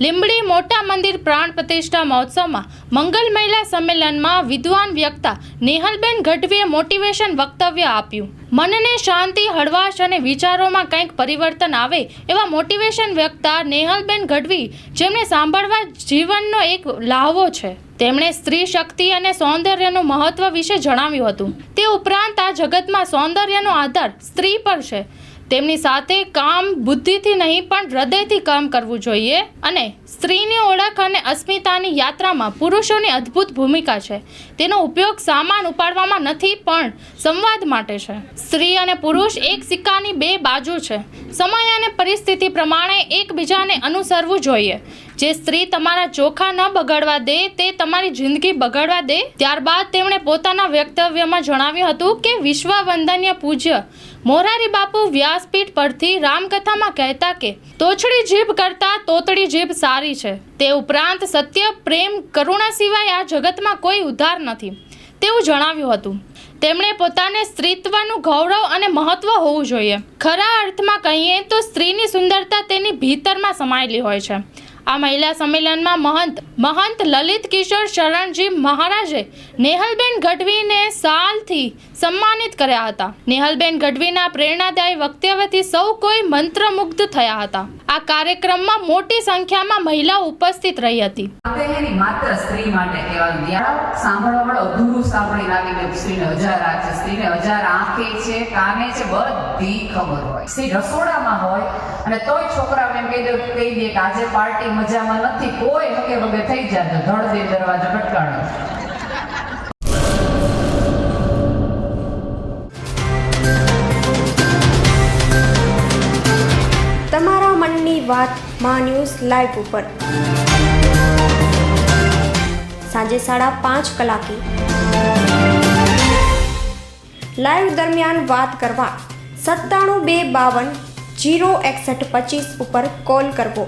લીંબડી મોટા મંદિર પ્રાણ પ્રતિષ્ઠા મહોત્સવમાં મંગલ મહિલા સંમેલનમાં વિદ્વાન વ્યક્તા નેહલબેન ગઢવીએ મોટિવેશન વક્તવ્ય આપ્યું. મનને શાંતિ, હળવાશ અને વિચારોમાં કંઈક પરિવર્તન આવે એવા મોટિવેશન વ્યક્તા નેહલબેન ગઢવી જેમને સાંભળવા જીવનનો એક લાહવો છે. તેમણે સ્ત્રી શક્તિ અને સૌંદર્યનું મહત્વ વિશે જણાવ્યું હતું. તે ઉપરાંત આ જગતમાં સૌંદર્યનો આધાર સ્ત્રી પર છે. તેમની સાથે કામ બુદ્ધિથી નહીં, પણ હૃદયથી કામ કરવું જોઈએ. અને સ્ત્રીની ઓળખ અને અસ્મિતાની યાત્રામાં પુરુષોની અદ્ભુત ભૂમિકા છે. તેનો ઉપયોગ સામાન ઉપાડવામાં નથી, પણ સંવાદ માટે છે. સ્ત્રી અને પુરુષ એક સિક્કાની બે બાજુ છે. સમય અને પરિસ્થિતિ પ્રમાણે એકબીજાને અનુસરવું જોઈએ. જે સ્ત્રી તમારા ચોખા ન બગાડવા દે, તે તમારી જિંદગી બગાડવા દે. ત્યારબાદ તેમણે પોતાના વક્તવ્યમાં જણાવ્યું હતું કે વિશ્વ વંદનીય પૂજ્ય મોરારી બાપુ વ્યાસપીઠ પરથી રામકથામાં કહેતા કે, તોછડી જીભ કરતાં તોતડી જીભ સારી છે. તે ઉપરાંત સત્ય, પ્રેમ, કરુણા સિવાય આ જગતમાં કોઈ ઉદ્ધાર નથી. તેવું જણાવ્યું હતું. તેમણે પોતાને સ્ત્રીત્વનું ગૌરવ અને મહત્વ હોવું જોઈએ. ખરા અર્થમાં કહીએ તો સ્ત્રીની સુંદરતા તેની ભીતરમાં સમાયેલી હોય છે. આ મહિલા સંમેલનમાં મહંત મહંત લલિત કિશોર શરણજી મહારાજે નેહલબેન ગઢવીને સાલથી સન્માનિત કર્યા હતા. નેહલબેન ગઢવીના પ્રેરણાદાયી વક્તવ્યથી સૌ કોઈ મંત્રમુગ્ધ થયા હતા. આ કાર્યક્રમમાં મોટી સંખ્યામાં મહિલાઓ ઉપસ્થિત રહી હતી. માત્ર સ્ત્રી માટે સાંભળવા વાળો અધૂરું સાંભળી નાખી દે સ્ત્રીને હજાર આંખ છે, સ્ત્રીને હજાર આંખે છે, કાને છે, બધી ખબર હોય. સ્ત્રી રસોડામાં હોય અને તોય છોકરાઓને કહી દે કહી દે કે આજે પાર્ટી મજામાં નથી. કોઈ હકે વગે થઈ જાય ધડ દે દરવાજો ખટકાણો. તમારા મનની વાતમાં ન્યૂઝ લાઈવ ઉપર. સાંજે સાડા પાંચ કલાકે. લાઈવ દરમિયાન વાત કરવા સત્તાણું બે બાવન જીરો એકસઠ પચીસ ઉપર કોલ કરવો.